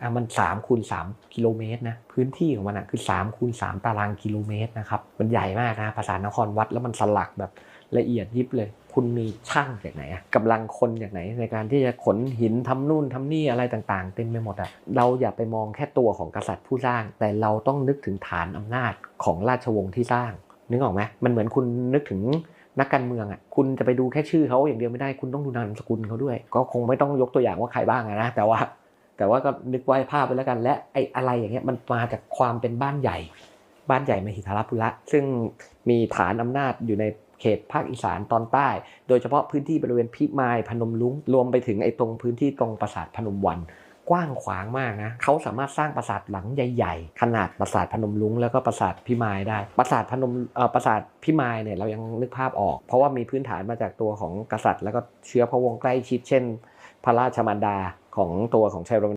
อะมัน3คูณ3กิโลเมตรนะพื้นที่ของมันอะคือ3คูณ3ตารางกิโลเมตรนะครับมันใหญ่มากนะภาษานครวัดแล้วมันสลักแบบละเอียดยิบเลย คุณมีช่างจากไหนอะกำลังคนจากไหนในการที่จะขนหินทำนู่นทำนี่อะไรต่างๆ เต็มไปหมดอะเราอย่าไปมองแค่ตัวของกษัตริย์ผู้สร้าง แต่เราต้องนึกถึงฐานอำนาจของราชวงศ์ที่สร้าง นึกออกไหมมันเหมือนคุณนึกถึงนักการเมืองอะคุณจะไปดูแค่ชื่อเขาอย่างเดียวไม่ได้คุณต้องดูนามสกุลเขาด้วย ก็คงไม่ต้องยกตัวอย่างว่าใครบ้างนะแต่ว่า แต่ว่าก็นึกไว้ภาพไปแล้วกัน และไอ้อะไรอย่างเงี้ยมันมาจากความเป็นบ้านใหญ่ บ้านใหญ่มหิทรปุระ ซึ่งมีฐานอำนาจอยู่ในเขตภาคอีสานตอนใต้ โดยเฉพาะพื้นที่บริเวณพิมายพนมลุงรวมไปถึงไอ้ตรงพื้นที่ตรงปราสาทพนมวันกว้างขวางมากนะเขาสามารถสร้างปราสาทหลังใหญ่ ๆ ขนาดปราสาทพนมลุงแล้วก็ปราสาทพิมายได้ ปราสาทพนมเอ่อปราสาทพิมายเนี่ยเรายังนึกภาพออก เพราะว่ามีพื้นฐานมาจากตัวของกษัตริย์ แล้วก็เชื้อพระวงศ์ใกล้ชิดเช่น พระราชมารดา ของตัวของชัยรม